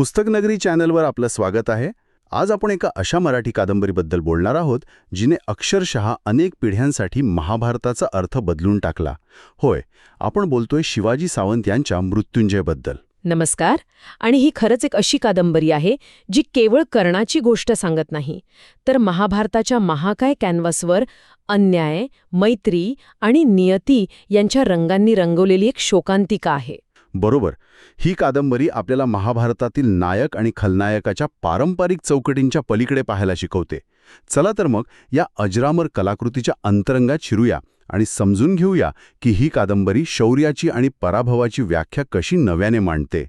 पुस्तकनगरी चॅनलवर आपलं स्वागत आहे. आज आपण एका अशा मराठी कादंबरीबद्दल बोलणार आहोत जिने अक्षरशः अनेक पिढ्यांसाठी महाभारताचा अर्थ बदलून टाकला. होय आपण बोलतोय शिवाजी सावंत यांच्या मृत्युंजयबद्दल. नमस्कार. आणि ही खरंच एक अशी कादंबरी आहे जी केवळ कर्णाची गोष्ट सांगत नाही तर महाभारताच्या महाकाय कॅनव्हासवर अन्याय मैत्री आणि नियती यांच्या रंगांनी रंगवलेली एक शोकांतिका आहे. बरोबर. ही कादंबरी आपल्याला महाभारतातील नायक आणि खलनायकाच्या पारंपरिक चौकटींच्या पलीकडे पाहायला शिकवते. चला तर मग या अजरामर कलाकृतीच्या अंतरंगात शिरूया आणि समजून घेऊया की ही कादंबरी शौर्याची आणि पराभवाची व्याख्या कशी नव्याने मांडते.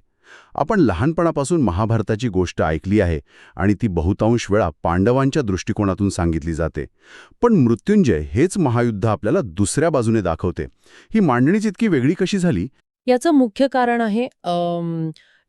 आपण लहानपणापासून महाभारताची गोष्ट ऐकली आहे आणि ती बहुतांश वेळा पांडवांच्या दृष्टिकोनातून सांगितली जाते. पण मृत्युंजय हेच महायुद्ध आपल्याला दुसऱ्या बाजूने दाखवते. ही मांडणी इतकी वेगळी कशी झाली? याचं मुख्य कारण आहे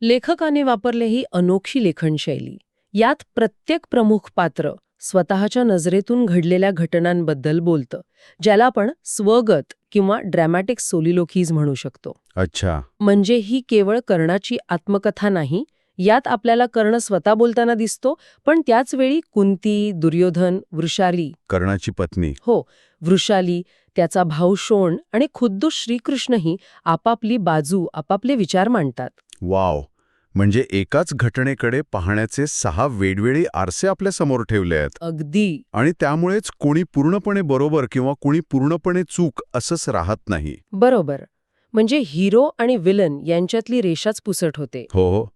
लेखकाने वापरले ही अनोखी लेखनशैली. यात प्रत्येक प्रमुख पात्र स्वतःच्या नजरेतून घडलेल्या घटनांबद्दल बोलतं ज्याला आपण स्वगत किंवा ड्रॅमॅटिक सोलिलोकीज म्हणू शकतो. अच्छा. म्हणजे ही केवळ कर्णाची आत्मकथा नाही यात आपल्याला कर्ण स्वतः बोलताना दिसतो पण त्याच वेळी कुंती दुर्योधन वृषाली कर्णाची पत्नी. हो वृषाली त्याचा भाऊ शोण आणि खुद्द श्रीकृष्णही आपापली बाजू आपापले विचार मांडतात. वाव! म्हणजे एकाच घटनेकडे पाहण्याचे सहा वेगवेगळे आरसे आपल्यासमोर ठेवले आहेत. अगदी. आणि त्यामुळेच कोणी पूर्णपणे बरोबर किंवा कोणी पूर्णपणे चूक असंच राहत नाही. बरोबर. म्हणजे हिरो आणि विलन यांच्यातली रेषाच पुसट होते. हो हो.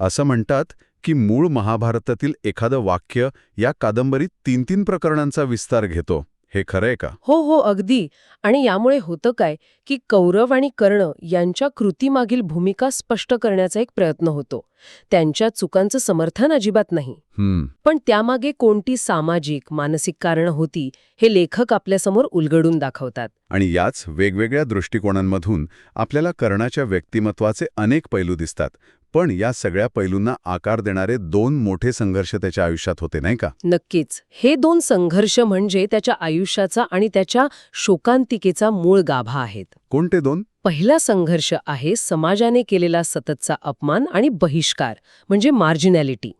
असं म्हणतात की मूळ महाभारतातील एखादं वाक्य या कादंबरीत तीन तीन प्रकरणांचा विस्तार घेतो. हे खरंय का? हो हो अगदी. आणि यामुळे होतं काय की कौरव आणि कर्ण यांच्या कृतीमागील भूमिका स्पष्ट करण्याचा एक प्रयत्न होतो. त्यांच्या चुकांचं समर्थन अजिबात नाही. पण त्यामागे कोणती सामाजिक मानसिक कारणं होती हे लेखक आपल्यासमोर उलगडून दाखवतात. आणि याच वेगवेगळ्या दृष्टिकोनांमधून आपल्याला कर्णाच्या व्यक्तिमत्वाचे अनेक पैलू दिसतात. पण या सगळ्या पैलूंना आकार देणारे दोन मोठे संघर्ष त्याच्या आयुष्यात होते नाही का? नक्कीच. हे दोन संघर्ष म्हणजे त्याच्या आयुष्याचा आणि त्याच्या शोकांतिकेचा मूळ गाभा आहेत. कोणते दोन? पहिला संघर्ष आहे समाजाने केलेला सततचा अपमान आणि बहिष्कार म्हणजे मार्जिनॅलिटी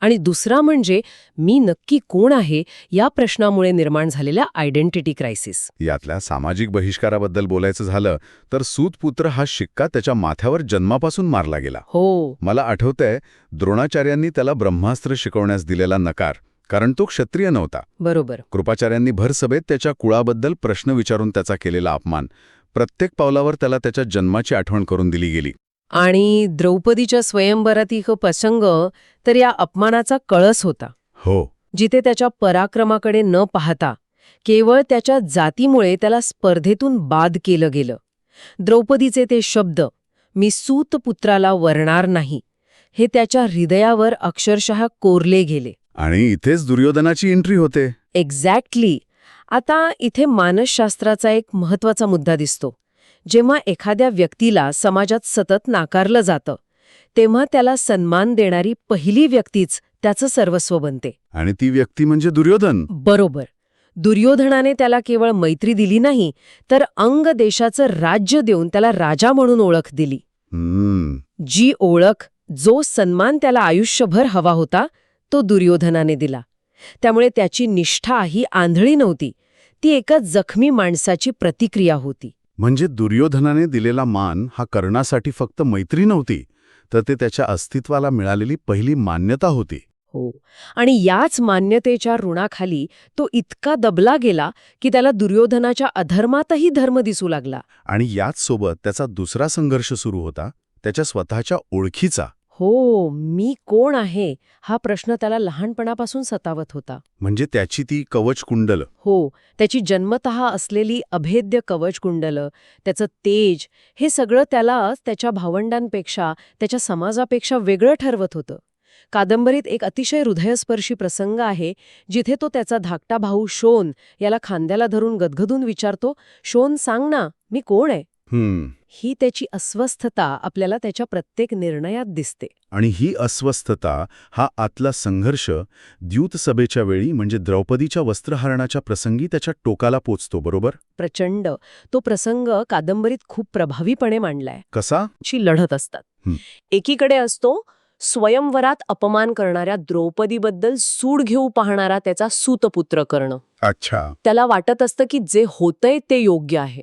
आणि दुसरा म्हणजे मी नक्की कोण आहे या प्रश्नामुळे निर्माण झालेल्या आयडेंटिटी क्रायसिस यातल्या सामाजिक बहिष्काराबद्दल बोलायचं झालं तर सूतपुत्र हा शिक्का त्याच्या माथ्यावर जन्मापासून मारला गेला. हो. मला आठवतंय द्रोणाचार्यांनी त्याला ब्रह्मास्त्र शिकवण्यास दिलेला नकार कारण तो क्षत्रिय नव्हता. बरोबर. कृपाचार्यांनी भरसभेत त्याच्या कुळाबद्दल प्रश्न विचारून त्याचा केलेला अपमान प्रत्येक पावलावर त्याला त्याच्या जन्माची आठवण करून दिली गेली. आणि द्रौपदीच्या स्वयंवरातील प्रसंग तर या अपमानाचा कळस होता. हो. जिथे त्याच्या पराक्रमाकडे न पाहता केवळ त्याच्या जातीमुळे त्याला स्पर्धेतून बाद केलं गेलं. द्रौपदीचे ते शब्द मी सूतपुत्राला वरणार नाही हे त्याच्या हृदयावर अक्षरशः कोरले गेले. आणि इथेच दुर्योधनाची एंट्री होते. एक्झॅक्टली आता इथे मानसशास्त्राचा एक महत्त्वाचा मुद्दा दिसतो. जेव्हा एखाद्या व्यक्तीला समाजात सतत नाकारलं जातं तेव्हा त्याला सन्मान देणारी पहिली व्यक्तीच त्याचं सर्वस्व बनते. आणि ती व्यक्ती म्हणजे दुर्योधन. बरोबर. दुर्योधनाने त्याला केवळ मैत्री दिली नाही तर अंग देशाचं राज्य देऊन त्याला राजा म्हणून ओळख दिली. जी ओळख जो सन्मान त्याला आयुष्यभर हवा होता तो दुर्योधनाने दिला. त्यामुळे त्याची निष्ठा ही आंधळी नव्हती. ती एका जखमी माणसाची प्रतिक्रिया होती. म्हणजे दुर्योधनाने दिलेला मान हा कर्णासाठी फक्त मैत्री नव्हती तर ते त्याच्या अस्तित्वाला मिळालेली पहिली मान्यता होती. हो. आणि याच मान्यतेच्या ऋणाखाली तो इतका दबला गेला की त्याला दुर्योधनाच्या अधर्मातही धर्म दिसू लागला. आणि याच सोबत त्याचा दुसरा संघर्ष सुरू होता त्याच्या स्वतःच्या ओळखीचा. हो मी कोण आहे? हा प्रश्न त्याला लहानपणापासून सतावत होता. म्हणजे त्याची ती कवच कुंडल हो त्याची जन्मतः असलेली अभेद्य कवचकुंडलं त्याचं तेज हे सगळं त्याला त्याच्या भावंडांपेक्षा त्याच्या समाजापेक्षा वेगळं ठरवत होतं. कादंबरीत एक अतिशय हृदयस्पर्शी प्रसंग आहे जिथे तो त्याचा धाकटा भाऊ शोन याला खांद्याला धरून गदगदून विचारतो शोन सांग ना मी कोण आहे? ही त्याची अस्वस्थता आपल्याला त्याच्या प्रत्येक निर्णयात दिसते. आणि ही अस्वस्थता हा आतला संघर्ष द्यूत सभेच्या वेळी म्हणजे द्रौपदीच्या वस्त्रहरणाच्या प्रसंगी त्याच्या टोकाला पोचतो बरोबर? प्रचंड. तो प्रसंग कादंबरीत खूप प्रभावीपणे मांडलाय. कसा? ची लढत असतात. एकीकडे असतो स्वयंवरात अपमान करणाऱ्या द्रौपदीबद्दल सूड घेऊ पाहणारा त्याचा सूतपुत्र कर्ण. अच्छा. त्याला वाटत असतं की जे होतंय ते योग्य आहे.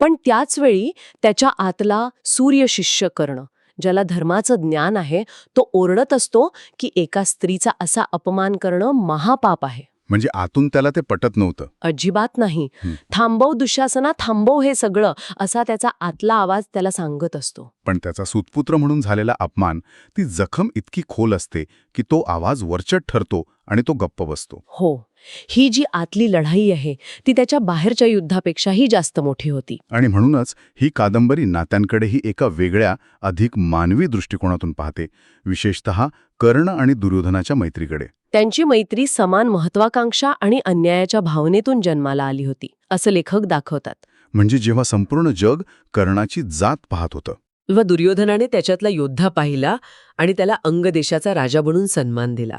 पण त्याच वेळी त्याच्या आतला सूर्यशिष्य कर्ण ज्याला धर्माचं ज्ञान आहे तो ओरडत असतो की एका स्त्रीचा असा अपमान करणं महापाप आहे. म्हणजे आतून त्याला ते पटत नव्हतं. अजिबात नाही. थांबव दुशासना थांबव हे सगळं असा त्याचा आतला आवाज त्याला सांगत असतो. पण त्याचा सुतपुत्र म्हणून झालेला अपमान ती जखम इतकी खोल असते की तो आवाज वरचट ठरतो आणि तो गप्प बसतो. हो. ही जी आतली लढाई आहे ती त्याच्या बाहेरच्या युद्धापेक्षाही जास्त मोठी होती. आणि म्हणूनच ही कादंबरी नात्यांकडेही एका वेगळ्या अधिक मानवी दृष्टिकोनातून पाहते विशेषतः कर्ण आणि दुर्योधनाच्या मैत्रीकडे. त्यांची मैत्री समान महत्वाकांक्षा आणि अन्यायाच्या भावनेतून जन्माला आली होती असं लेखक दाखवतात. म्हणजे जेव्हा संपूर्ण जग कर्णाची जात पाहत होतं. व दुर्योधनाने त्याच्यातला योद्धा पाहिला आणि त्याला अंगदेशाचा राजा बनून सन्मान दिला.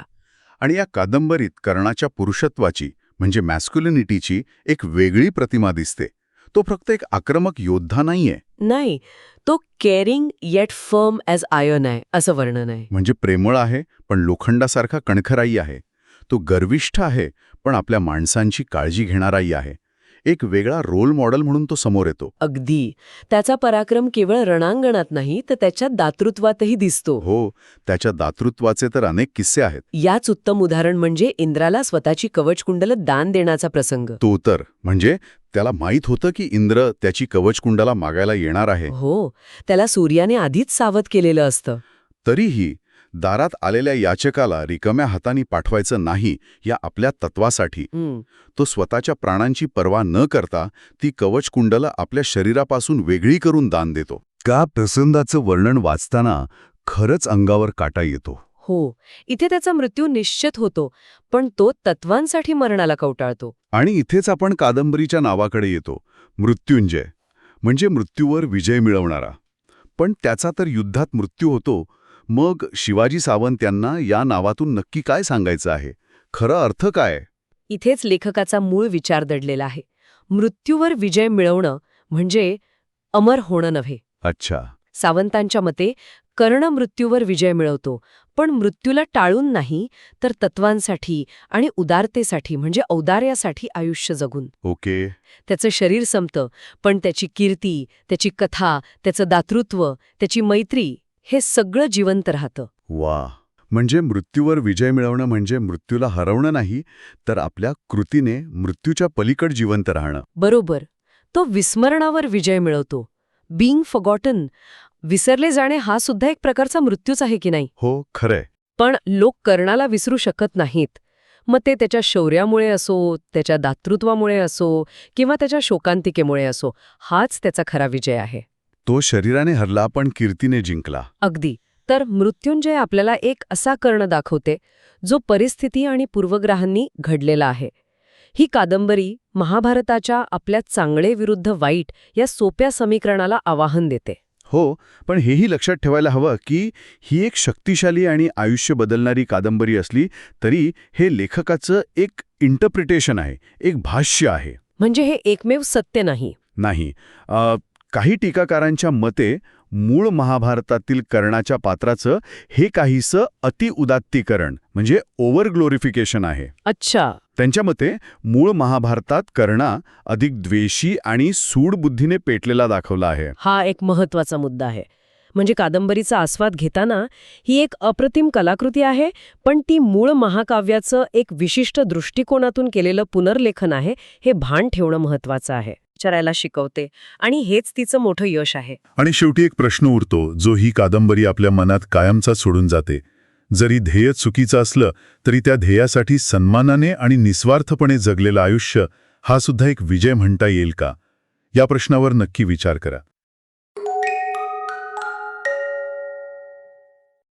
आणि या कादंबरीत कर्णाच्या पुरुषत्वाची म्हणजे मॅस्क्युलिनिटीची एक वेगळी प्रतिमा दिसते. तो फक्त एक आक्रमक योद्धा नाहीये. नाही तो caring yet firm as iron आहे असं वर्णन आहे. म्हणजे प्रेमळ आहे पण लोखंडासारखा कणखराई आहे. तो गर्विष्ठ आहे पण आपल्या माणसांची काळजी घेणाराही आहे. एक वेगळा रोल मॉडेल म्हणून तो समोर येतो. अगदी. त्याचा पराक्रम केवळ रणांगणात नाही तर त्याच्या दातृत्वातही दिसतो. हो त्याच्या दातृत्वाचे तर अनेक किस्से आहेत. याच उत्तम उदाहरण म्हणजे इंद्राला स्वतःची कवचकुंडल दान देण्याचा प्रसंग. तो तर म्हणजे त्याला माहीत होतं की इंद्र त्याची कवचकुंडाला मागायला येणार आहे. हो त्याला सूर्याने आधीच सावध केलेलं असतं. तरीही दारात आलेल्या याचकाला रिकाम्या हातानी पाठवायचं नाही या आपल्या तत्वासाठी. तो स्वतःच्या प्राणांची पर्वा न करता ती कवचकुंडला आपल्या शरीरापासून वेगळी करून दान देतो. का प्रसंगाचं वर्णन वाचताना खरंच अंगावर काटा येतो? हो इथे त्याचा मृत्यू निश्चित होतो पण तो तत्वांसाठी मरणाला कवटाळतो. आणि इथेच आपण कादंबरीच्या नावाकडे येतो मृत्युंजय. म्हणजे मृत्यूवर विजय मिळवणारा. पण त्याचा तर युद्धात मृत्यू होतो मग शिवाजी सावंत यांना या नावातून नक्की काय सांगायचं आहे? खरं अर्थ काय? इथेच लेखकाचा मूळ विचार दडलेला आहे. मृत्यूवर विजय मिळवणं म्हणजे अमर होणं नव्हे. अच्छा. सावंतांच्या मते कर्ण मृत्यूवर विजय मिळवतो पण मृत्यूला टाळून नाही तर तत्वांसाठी आणि उदारतेसाठी म्हणजे औदार्यासाठी आयुष्य जगून. ओके. त्याचं शरीर संपतं पण त्याची कीर्ती त्याची कथा त्याचं दातृत्व त्याची मैत्री हे सगळं जिवंत राहतं. वा. म्हणजे मृत्यूवर विजय मिळवणं म्हणजे मृत्यूला हरवणं नाही तर आपल्या कृतीने मृत्यूच्या पलीकड जिवंत राहणं. बरोबर. तो विस्मरणावर विजय मिळवतो. बीइंग फॉगॉटन विसरले जाणे हा सुद्धा एक प्रकारचा मृत्यूच आहे की नाही? हो खरंय. पण लोक कर्णाला विसरू शकत नाहीत. मग ते त्याच्या शौर्यामुळे असो त्याच्या दातृत्वामुळे असो किंवा त्याच्या शोकांतिकेमुळे असो हाच त्याचा खरा विजय आहे. तो शरीराने हरला पण कीर्तीने जिंकला. अगदी. तर मृत्युंजय आपल्याला एक असा कर्ण दाखवते जो परिस्थिती आणि पूर्वग्रहांनी घडलेला आहे. ही कादंबरी महाभारताच्या आपल्या चांगले विरुद्ध वाईट या सोप्या समीकरणाला आवाहन देते. हो पण हेही लक्षात ठेवायला हवं की ही एक शक्तिशाली आणि आयुष्य बदलणारी कादंबरी असली तरी हे लेखकाचं एक इंटरप्रिटेशन आहे एक भाष्य आहे. म्हणजे हे एकमेव सत्य नाही. नाही. काही टीकाकारांच्या मते मूळ महाभारतातील कर्णाच्या पात्राचं हे काहीसं अतिउदात्तीकरण म्हणजे ओव्हर ग्लोरिफिकेशन आहे. अच्छा. त्यांच्या मते मूळ महाभारतात कर्णा अधिक द्वेषी आणि सूड बुद्धीने पेटलेला दाखवला आहे. हा एक महत्त्वाचा मुद्दा आहे. म्हणजे कादंबरीचा आस्वाद घेताना ही एक अप्रतिम कलाकृती आहे पण ती मूळ महाकाव्याचं एक विशिष्ट दृष्टिकोनातून केलेलं पुनर्लेखन आहे हे भान ठेवणं महत्वाचं आहे. विचारायला शिकवते. आणि हेच तिचं मोठं यश आहे. आणि शेवटी एक प्रश्न उरतो जो ही कादंबरी आपल्या मनात कायमचा सोडून जाते. जरी ध्येय चुकीचं असलं तरी त्या ध्येयासाठी सन्मानाने आणि निस्वार्थपणे जगलेलं आयुष्य हा सुद्धा एक विजय म्हणता येईल का? या प्रश्नावर नक्की विचार करा.